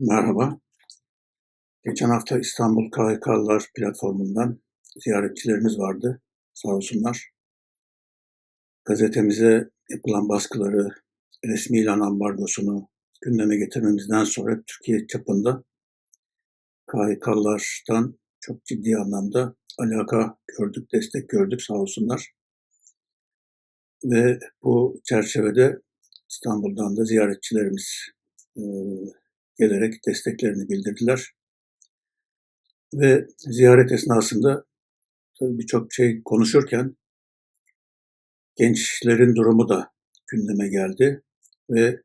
Merhaba. Geçen hafta İstanbul KHK'lılar platformundan ziyaretçilerimiz vardı. Sağ olsunlar. Gazetemize yapılan baskıları, resmi ilan ambargosunu gündeme getirmemizden sonra Türkiye çapında KHK'lılardan çok ciddi anlamda alaka gördük, destek gördük sağ olsunlar. Ve bu çerçevede İstanbul'dan da ziyaretçilerimiz e, gelerek desteklerini bildirdiler. Ve ziyaret esnasında birçok şey konuşurken gençlerin durumu da gündeme geldi ve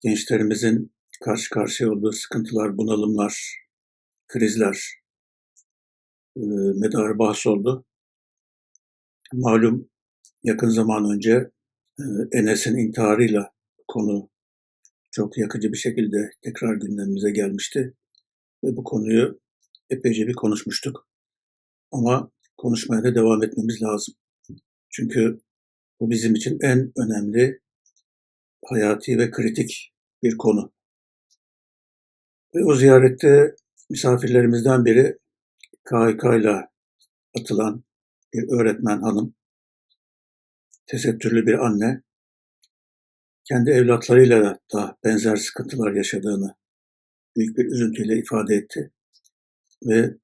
gençlerimizin karşı karşıya olduğu sıkıntılar, bunalımlar, krizler medarı bahs oldu. Malum yakın zaman önce e, Enes'in intiharıyla konu çok yakıcı bir şekilde tekrar gündemimize gelmişti. Ve bu konuyu epeyce bir konuşmuştuk. Ama konuşmaya da devam etmemiz lazım. Çünkü bu bizim için en önemli, hayati ve kritik bir konu. Ve o ziyarette misafirlerimizden biri KHK ile atılan bir öğretmen hanım, tesettürlü bir anne, kendi evlatlarıyla da benzer sıkıntılar yaşadığını büyük bir üzüntüyle ifade etti ve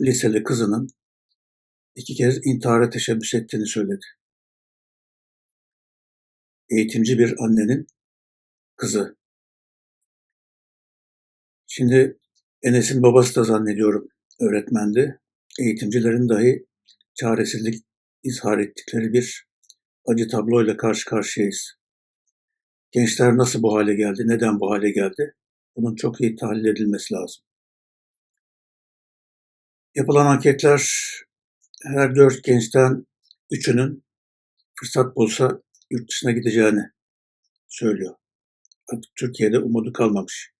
liseli kızının iki kez intihara teşebbüs ettiğini söyledi. Eğitimci bir annenin kızı. Şimdi Enes'in babası da zannediyorum öğretmendi. Eğitimcilerin dahi çaresizlik izhar ettikleri bir acı tabloyla karşı karşıyayız. Gençler nasıl bu hale geldi, neden bu hale geldi? Bunun çok iyi tahlil edilmesi lazım. Yapılan anketler her dört gençten üçünün fırsat bulsa yurt dışına gideceğini söylüyor. Artık Türkiye'de umudu kalmamış.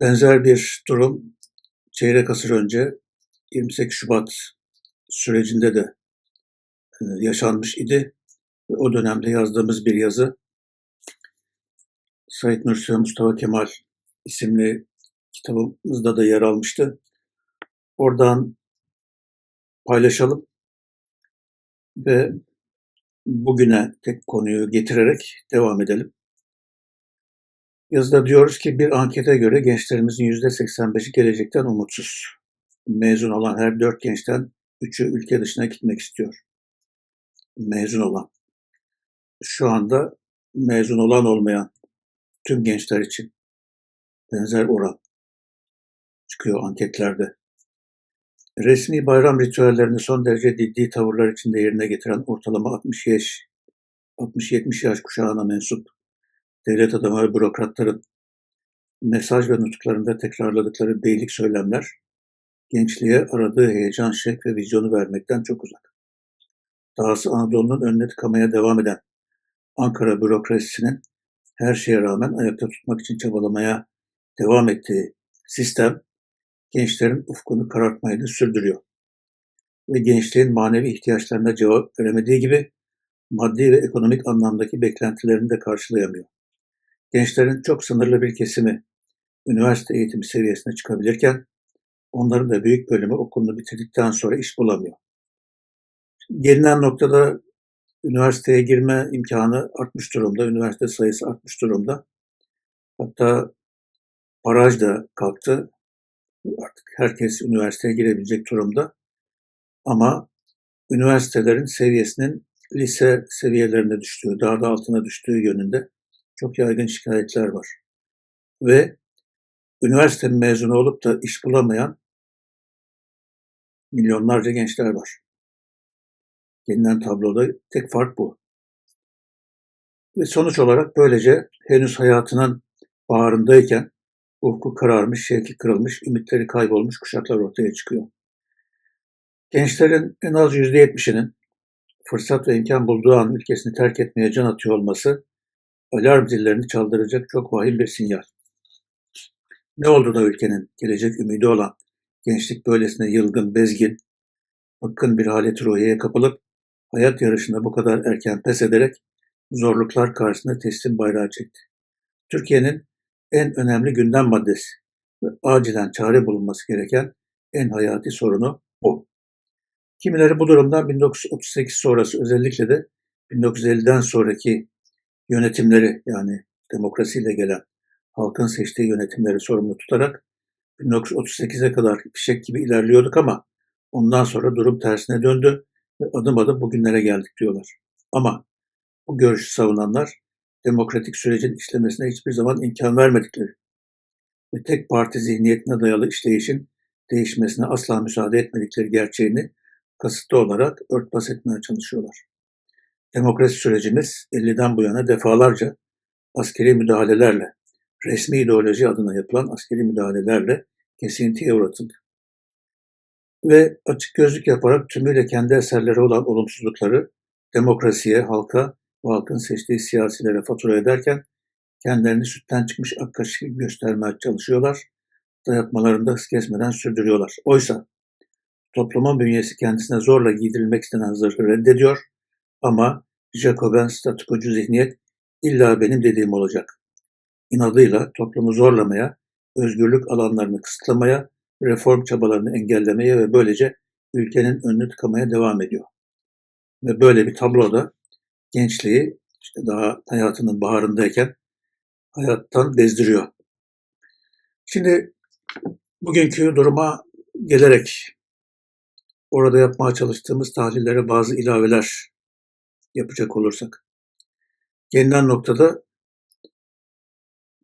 Benzer bir durum çeyrek asır önce 28 Şubat sürecinde de e, yaşanmış idi. O dönemde yazdığımız bir yazı Said Nursi Mustafa Kemal isimli kitabımızda da yer almıştı. Oradan paylaşalım ve bugüne tek konuyu getirerek devam edelim. Yazıda diyoruz ki bir ankete göre gençlerimizin %85'i gelecekten umutsuz. Mezun olan her dört gençten üçü ülke dışına gitmek istiyor. Mezun olan. Şu anda mezun olan olmayan tüm gençler için benzer oran çıkıyor anketlerde. Resmi bayram ritüellerini son derece ciddi tavırlar içinde yerine getiren ortalama 60 yaş 60-70 yaş kuşağına mensup devlet adamı ve bürokratların mesaj ve nutuklarında tekrarladıkları beylik söylemler gençliğe aradığı heyecan, şek ve vizyonu vermekten çok uzak. Dahası Anadolu'nun önüne tıkamaya devam eden Ankara bürokrasisinin her şeye rağmen ayakta tutmak için çabalamaya devam ettiği sistem gençlerin ufkunu karartmayı da sürdürüyor. Ve gençliğin manevi ihtiyaçlarına cevap veremediği gibi maddi ve ekonomik anlamdaki beklentilerini de karşılayamıyor. Gençlerin çok sınırlı bir kesimi üniversite eğitim seviyesine çıkabilirken onların da büyük bölümü okulunu bitirdikten sonra iş bulamıyor. Gelinen noktada üniversiteye girme imkanı artmış durumda. Üniversite sayısı artmış durumda. Hatta baraj da kalktı. Artık herkes üniversiteye girebilecek durumda. Ama üniversitelerin seviyesinin lise seviyelerine düştüğü, daha da altına düştüğü yönünde çok yaygın şikayetler var. Ve üniversite mezunu olup da iş bulamayan milyonlarca gençler var. Gelinen tabloda tek fark bu. Ve sonuç olarak böylece henüz hayatının bağrındayken ufku kararmış, şevki kırılmış, ümitleri kaybolmuş kuşaklar ortaya çıkıyor. Gençlerin en az %70'inin fırsat ve imkan bulduğu an ülkesini terk etmeye can atıyor olması alarm zillerini çaldıracak çok vahim bir sinyal. Ne oldu da ülkenin gelecek ümidi olan gençlik böylesine yılgın, bezgin, hakkın bir halet ruhiye kapılıp hayat yarışında bu kadar erken pes ederek zorluklar karşısında teslim bayrağı çekti. Türkiye'nin en önemli gündem maddesi ve acilen çare bulunması gereken en hayati sorunu bu. Kimileri bu durumdan 1938 sonrası özellikle de 1950'den sonraki yönetimleri yani demokrasiyle gelen halkın seçtiği yönetimleri sorumlu tutarak 1938'e kadar fişek gibi ilerliyorduk ama ondan sonra durum tersine döndü ve adım adım bugünlere geldik diyorlar. Ama bu görüşü savunanlar demokratik sürecin işlemesine hiçbir zaman imkan vermedikleri ve tek parti zihniyetine dayalı işleyişin değişmesine asla müsaade etmedikleri gerçeğini kasıtlı olarak örtbas etmeye çalışıyorlar. Demokrasi sürecimiz 50'den bu yana defalarca askeri müdahalelerle, resmi ideoloji adına yapılan askeri müdahalelerle kesintiye uğratıldı. Ve açık gözlük yaparak tümüyle kendi eserleri olan olumsuzlukları demokrasiye, halka ve halkın seçtiği siyasilere fatura ederken kendilerini sütten çıkmış ak kaşık gibi göstermeye çalışıyorlar. Dayatmalarını da hız kesmeden sürdürüyorlar. Oysa toplumun bünyesi kendisine zorla giydirilmek istenen zırhı reddediyor ama Jacobin statükocu zihniyet illa benim dediğim olacak. İnadıyla toplumu zorlamaya, özgürlük alanlarını kısıtlamaya, reform çabalarını engellemeye ve böylece ülkenin önünü tıkamaya devam ediyor. Ve böyle bir tabloda gençliği işte daha hayatının baharındayken hayattan bezdiriyor. Şimdi bugünkü duruma gelerek orada yapmaya çalıştığımız tahlillere bazı ilaveler yapacak olursak. Gelinen noktada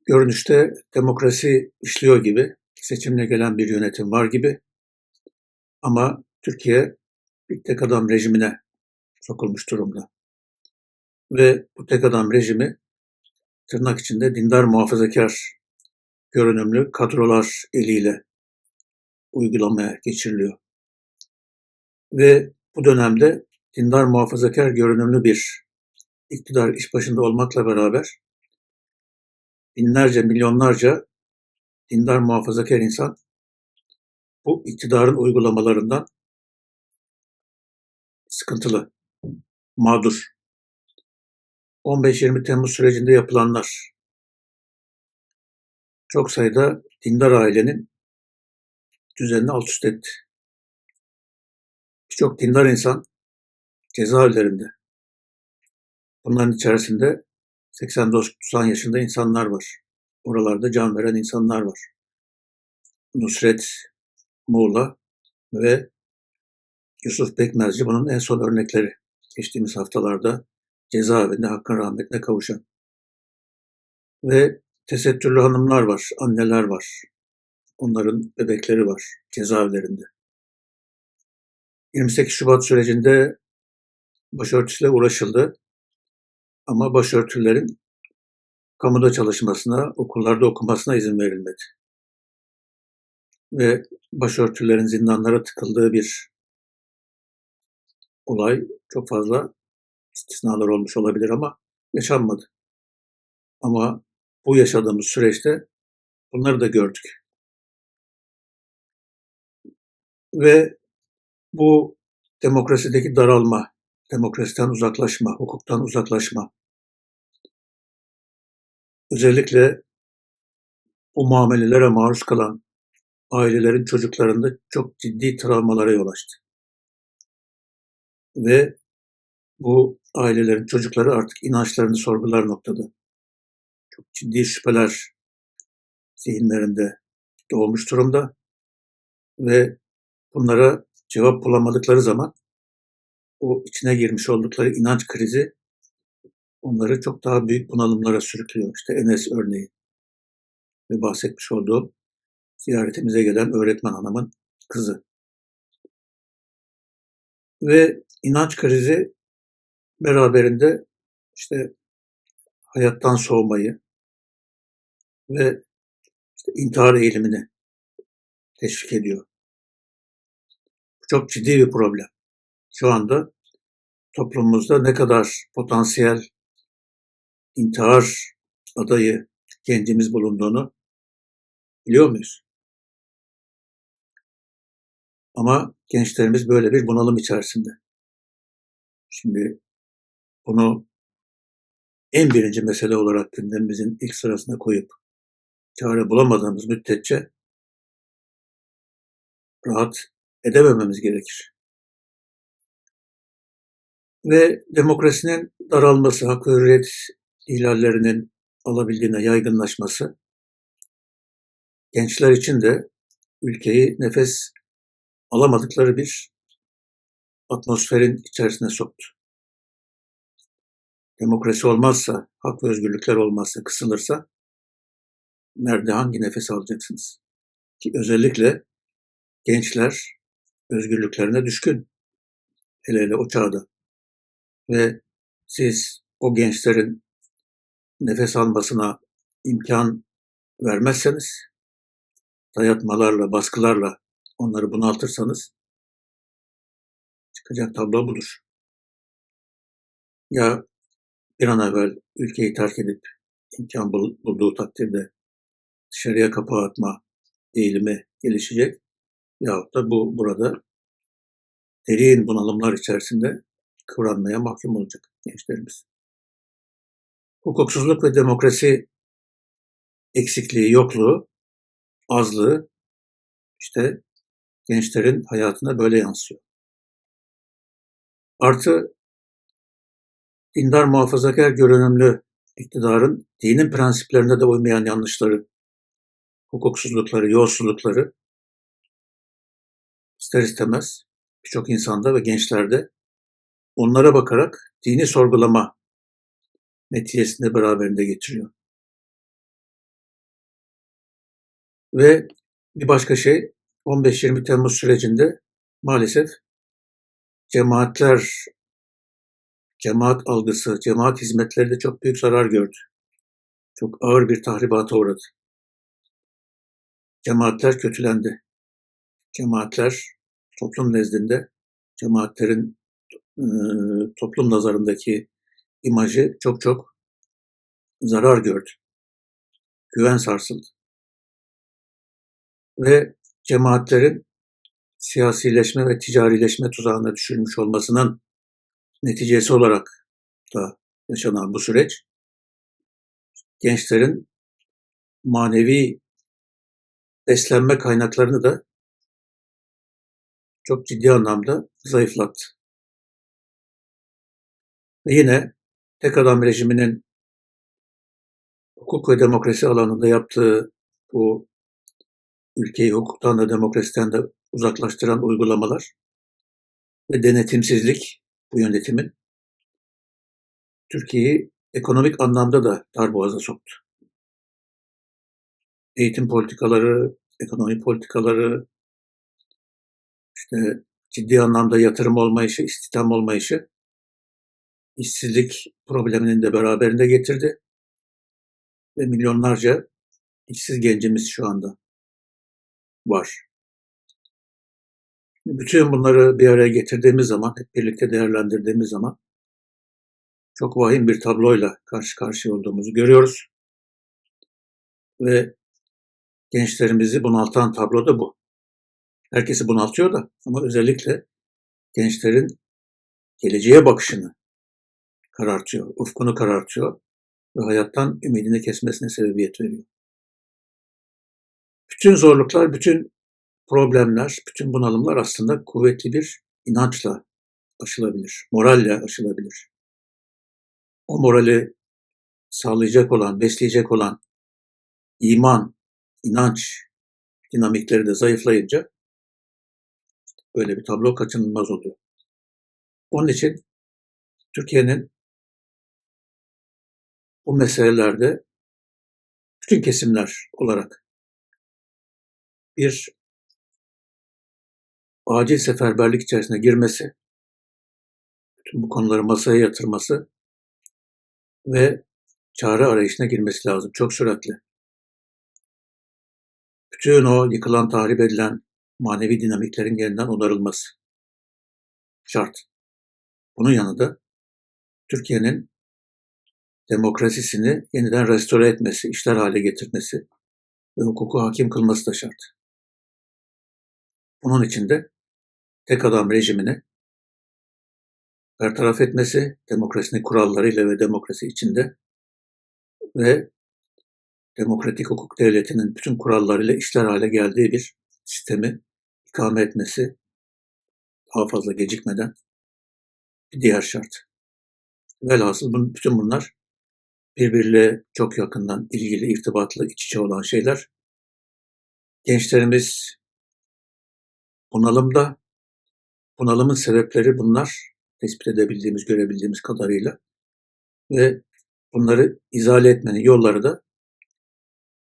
görünüşte demokrasi işliyor gibi, seçimle gelen bir yönetim var gibi ama Türkiye bir tek adam rejimine sokulmuş durumda. Ve bu tek adam rejimi tırnak içinde dindar muhafazakar görünümlü kadrolar eliyle uygulamaya geçiriliyor. Ve bu dönemde dindar muhafazakar görünümlü bir iktidar iş başında olmakla beraber binlerce, milyonlarca dindar muhafazakar insan bu iktidarın uygulamalarından sıkıntılı, mağdur. 15-20 Temmuz sürecinde yapılanlar çok sayıda dindar ailenin düzenini alt üst etti. Birçok dindar insan cezaevlerinde. Bunların içerisinde 80-90 yaşında insanlar var. Oralarda can veren insanlar var. Nusret Muğla ve Yusuf Bekmezci bunun en son örnekleri. Geçtiğimiz haftalarda cezaevinde hakkın rahmetine kavuşan. Ve tesettürlü hanımlar var, anneler var. Onların bebekleri var cezaevlerinde. 28 Şubat sürecinde başörtüsüyle uğraşıldı. Ama başörtülerin kamuda çalışmasına, okullarda okumasına izin verilmedi. Ve başörtülerin zindanlara tıkıldığı bir olay çok fazla istisnalar olmuş olabilir ama yaşanmadı. Ama bu yaşadığımız süreçte bunları da gördük. Ve bu demokrasideki daralma, demokrasiden uzaklaşma, hukuktan uzaklaşma, özellikle bu muamelelere maruz kalan ailelerin çocuklarında çok ciddi travmalara yol açtı. Ve bu ailelerin çocukları artık inançlarını sorgular noktada. Çok ciddi şüpheler zihinlerinde doğmuş durumda ve bunlara cevap bulamadıkları zaman o içine girmiş oldukları inanç krizi onları çok daha büyük bunalımlara sürüklüyor. İşte Enes örneği ve bahsetmiş olduğum ziyaretimize gelen öğretmen hanımın kızı. Ve inanç krizi beraberinde işte hayattan soğumayı ve işte intihar eğilimini teşvik ediyor. Bu çok ciddi bir problem. Şu anda toplumumuzda ne kadar potansiyel intihar adayı gencimiz bulunduğunu biliyor muyuz? Ama gençlerimiz böyle bir bunalım içerisinde. Şimdi bunu en birinci mesele olarak gündemimizin ilk sırasına koyup çare bulamadığımız müddetçe rahat edemememiz gerekir. Ve demokrasinin daralması, hak ve hürriyet ihlallerinin alabildiğine yaygınlaşması gençler için de ülkeyi nefes alamadıkları bir atmosferin içerisine soktu. Demokrasi olmazsa, hak ve özgürlükler olmazsa, kısılırsa nerede hangi nefes alacaksınız? Ki özellikle gençler özgürlüklerine düşkün. Hele hele o çağda. Ve siz o gençlerin nefes almasına imkan vermezseniz, dayatmalarla, baskılarla onları bunaltırsanız çıkacak tablo budur. Ya bir an evvel ülkeyi terk edip imkan bulduğu takdirde dışarıya kapı atma eğilimi gelişecek yahut da bu burada derin bunalımlar içerisinde kıvranmaya mahkum olacak gençlerimiz. Hukuksuzluk ve demokrasi eksikliği, yokluğu, azlığı işte gençlerin hayatına böyle yansıyor. Artı dindar muhafazakar görünümlü iktidarın dinin prensiplerine de uymayan yanlışları, hukuksuzlukları, yolsuzlukları ister istemez birçok insanda ve gençlerde onlara bakarak dini sorgulama neticesinde beraberinde getiriyor. Ve bir başka şey 15-20 Temmuz sürecinde maalesef cemaatler, cemaat algısı, cemaat hizmetleri de çok büyük zarar gördü. Çok ağır bir tahribata uğradı. Cemaatler kötülendi. Cemaatler toplum nezdinde, cemaatlerin toplum nazarındaki imajı çok çok zarar gördü. Güven sarsıldı. Ve cemaatlerin siyasileşme ve ticarileşme tuzağına düşürmüş olmasının neticesi olarak da yaşanan bu süreç gençlerin manevi beslenme kaynaklarını da çok ciddi anlamda zayıflattı. Ve yine tek adam rejiminin hukuk ve demokrasi alanında yaptığı bu ülkeyi hukuktan da demokrasiden de uzaklaştıran uygulamalar ve denetimsizlik bu yönetimin Türkiye'yi ekonomik anlamda da darboğaza soktu. Eğitim politikaları, ekonomi politikaları, işte ciddi anlamda yatırım olmayışı, istihdam olmayışı işsizlik probleminin de beraberinde getirdi. Ve milyonlarca işsiz gencimiz şu anda var. Bütün bunları bir araya getirdiğimiz zaman, hep birlikte değerlendirdiğimiz zaman çok vahim bir tabloyla karşı karşıya olduğumuzu görüyoruz. Ve gençlerimizi bunaltan tablo da bu. Herkesi bunaltıyor da ama özellikle gençlerin geleceğe bakışını karartıyor, ufkunu karartıyor ve hayattan ümidini kesmesine sebebiyet veriyor. Bütün zorluklar, bütün problemler, bütün bunalımlar aslında kuvvetli bir inançla aşılabilir, moralle aşılabilir. O morali sağlayacak olan, besleyecek olan iman, inanç dinamikleri de zayıflayınca böyle bir tablo kaçınılmaz oluyor. Onun için Türkiye'nin bu meselelerde bütün kesimler olarak bir acil seferberlik içerisine girmesi, bütün bu konuları masaya yatırması ve çare arayışına girmesi lazım çok süratli. Bütün o yıkılan, tahrip edilen manevi dinamiklerin yeniden onarılması şart. Bunun yanında Türkiye'nin demokrasisini yeniden restore etmesi, işler hale getirmesi ve hukuku hakim kılması da şart. Bunun için de tek adam rejimini bertaraf etmesi, demokrasinin kurallarıyla ve demokrasi içinde ve demokratik hukuk devletinin bütün kurallarıyla işler hale geldiği bir sistemi ikame etmesi daha fazla gecikmeden bir diğer şart. Velhasıl bütün bunlar birbiriyle çok yakından ilgili, irtibatlı, iç içe olan şeyler. Gençlerimiz bunalımda, bunalımın sebepleri bunlar, tespit edebildiğimiz, görebildiğimiz kadarıyla. Ve bunları izale etmenin yolları da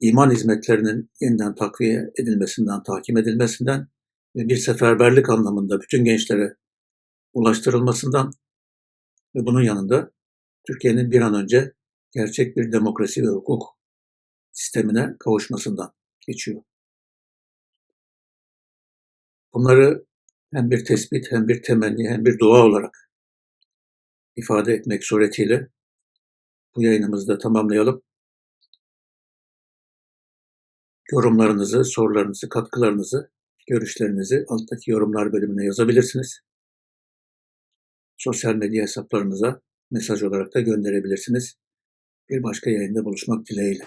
iman hizmetlerinin yeniden takviye edilmesinden, tahkim edilmesinden ve bir seferberlik anlamında bütün gençlere ulaştırılmasından ve bunun yanında Türkiye'nin bir an önce gerçek bir demokrasi ve hukuk sistemine kavuşmasından geçiyor. Bunları hem bir tespit, hem bir temenni, hem bir dua olarak ifade etmek suretiyle bu yayınımızı da tamamlayalım. Yorumlarınızı, sorularınızı, katkılarınızı, görüşlerinizi alttaki yorumlar bölümüne yazabilirsiniz. Sosyal medya hesaplarımıza mesaj olarak da gönderebilirsiniz. Bir başka yayında buluşmak dileğiyle.